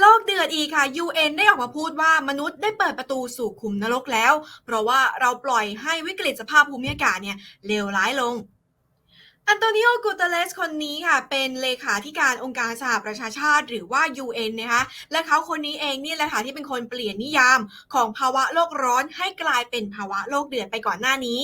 โลกเดือดอีกค่ะ UN ได้ออกมาพูดว่ามนุษย์ได้เปิดประตูสู่ขุมนรกแล้ว เพราะว่าเราปล่อยให้วิกฤตสภาพภูมิอากาศเนี่ยเลวร้ายลงอันโตนิโอ กูเตเลส คนนี้ค่ะ เป็นเลขาธิการองค์การสหประชาชาติหรือว่า UN นะคะ และเขาคนนี้เองนี่แหละค่ะที่เป็นคนเปลี่ยนนิยามของภาวะโลกร้อนให้กลายเป็นภาวะโลกเดือดไปก่อนหน้านี้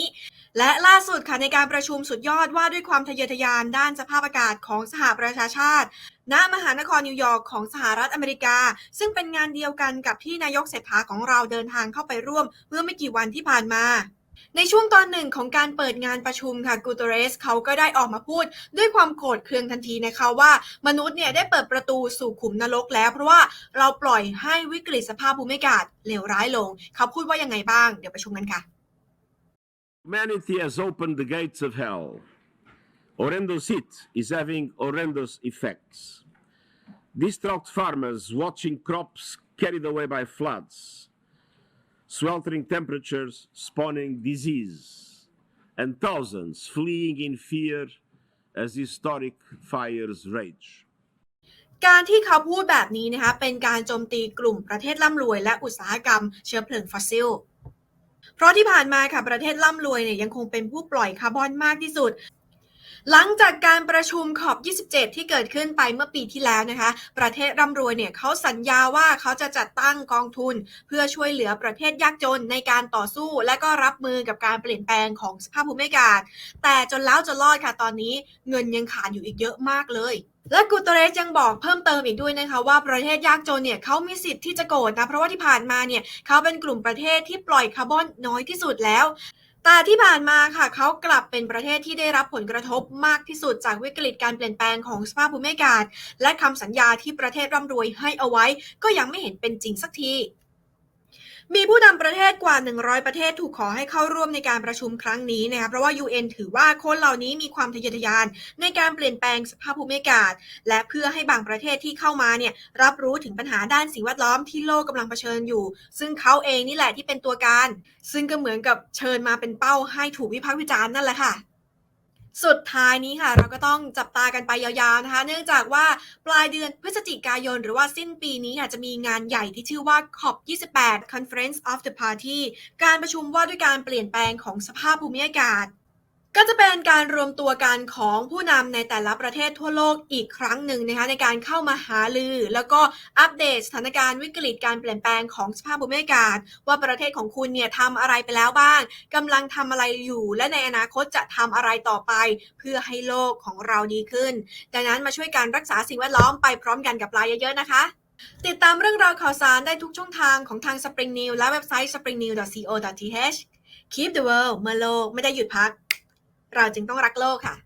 และล่าสุดค่ะในการประชุมสุดยอดว่าด้วยความทะเยอทะยานด้านสภาพอากาศของสหประชาชาติ ณ มหานครนิวยอร์กของสหรัฐอเมริกา ซึ่งเป็นงานเดียวกันกับที่นายกเศรษฐาของเราเดินทางเข้าไปร่วม เมื่อไม่กี่วันที่ผ่านมาในช่วงตอนหนึ่งของการเปิดงานประชุมค่ะกูเตเรสเขาก็ได้ออกมาพูด ด้วยความโกรธเคืองทันทีนะคะว่ามนุษย์เนี่ยได้เปิดประตูสู่ขุมนรกแล้ว เพราะว่าเราปล่อยให้วิกฤตสภาพภูมิอากาศเลวร้ายลง เขาพูดว่ายังไงบ้าง เดี๋ยวไปชมกันค่ะ Humanity has opened the gates of hell. Horrendous heat is having horrendous effects. Distraught farmers watching crops carried away by floods. Sweltering temperatures spawning disease. And thousands fleeing in fear as historic fires rage. การที่เขาพูดแบบนี้นะคะเป็นการโจมตีกลุ่มประเทศร่ำรวยและอุตสาหกรรมเชื้อเพลิงฟอสซิล เพราะที่ผ่านมาค่ะประเทศร่ำรวยเนี่ยยังคงเป็นผู้ปล่อยคาร์บอนมากที่สุด หลังจากการประชุมขอบ 27 ที่เกิดขึ้นไปเมื่อปีที่แล้วนะคะ ประเทศร่ำรวยเนี่ยเขาสัญญาว่าเขาจะจัดตั้งกองทุน เพื่อช่วยเหลือประเทศยากจนในการต่อสู้ และก็รับมือกับการเปลี่ยนแปลงของสภาพภูมิอากาศ แต่จนแล้วจนรอดค่ะตอนนี้เงินยังขาดอยู่อีกเยอะมากเลย และกูเตเรสยังบอกเพิ่มเติมอีกด้วยนะคะว่าประเทศยากจนเนี่ยเขามีสิทธิ์ที่จะโกรธนะเพราะว่าที่ผ่านมาเนี่ยเขาเป็นกลุ่มประเทศที่ปล่อยคาร์บอนน้อยที่สุดแล้วแต่ที่ผ่านมาค่ะเขากลับเป็นประเทศที่ได้รับผลกระทบมากที่สุดจากวิกฤตการเปลี่ยนแปลงของสภาพภูมิอากาศ และคำสัญญาที่ประเทศร่ำรวยให้เอาไว้ ก็ยังไม่เห็นเป็นจริงสักที มีผู้นำประเทศกว่า 100 ประเทศถูกขอให้เข้าร่วมในการประชุมครั้งนี้นะคะเพราะว่า UN ถือว่าคนเหล่านี้มีความทะเยอทะยาน ในการเปลี่ยนแปลงสภาพภูมิอากาศ และเพื่อให้บางประเทศที่เข้ามาเนี่ยรับรู้ถึงปัญหาด้านสิ่งแวดล้อมที่โลกกำลังเผชิญอยู่ ซึ่งเขาเองนี่แหละที่เป็นตัวการ ซึ่งก็เหมือนกับเชิญมาเป็นเป้าให้ถูกวิพากษ์วิจารณ์นั่นแหละค่ะ สุดท้ายนี้ค่ะ เราก็ต้องจับตากันไปยาวๆนะคะ เนื่องจากว่าปลายเดือนพฤศจิกายน หรือว่าสิ้นปีนี้ค่ะจะมีงานใหญ่ที่ชื่อว่า COP28 Conference of the Party การประชุมว่าด้วยการเปลี่ยนแปลงของสภาพภูมิอากาศ ก็จะเป็นการรวมตัวกันของผู้นำในแต่ละประเทศทั่วโลกอีกครั้งหนึ่งนะคะในการเข้ามาหาลือ แล้วก็อัปเดตสถานการณ์วิกฤตการเปลี่ยนแปลงของสภาพภูมิอากาศ ว่าประเทศของคุณเนี่ยทำอะไรไปแล้วบ้างกำลังทำอะไรอยู่ และในอนาคตจะทำอะไรต่อไป เพื่อให้โลกของเราดีขึ้น ดังนั้นมาช่วยกันรักษาสิ่งแวดล้อมไปพร้อมกันกับลายเยอะๆนะคะติดตามเรื่องราวข่าวสารได้ทุกช่องทางของทาง Spring News และเว็บไซต์ springnews.co.th Keep the world เมื่อโลกไม่ได้หยุดพัก เราจึงต้องรักโลกค่ะ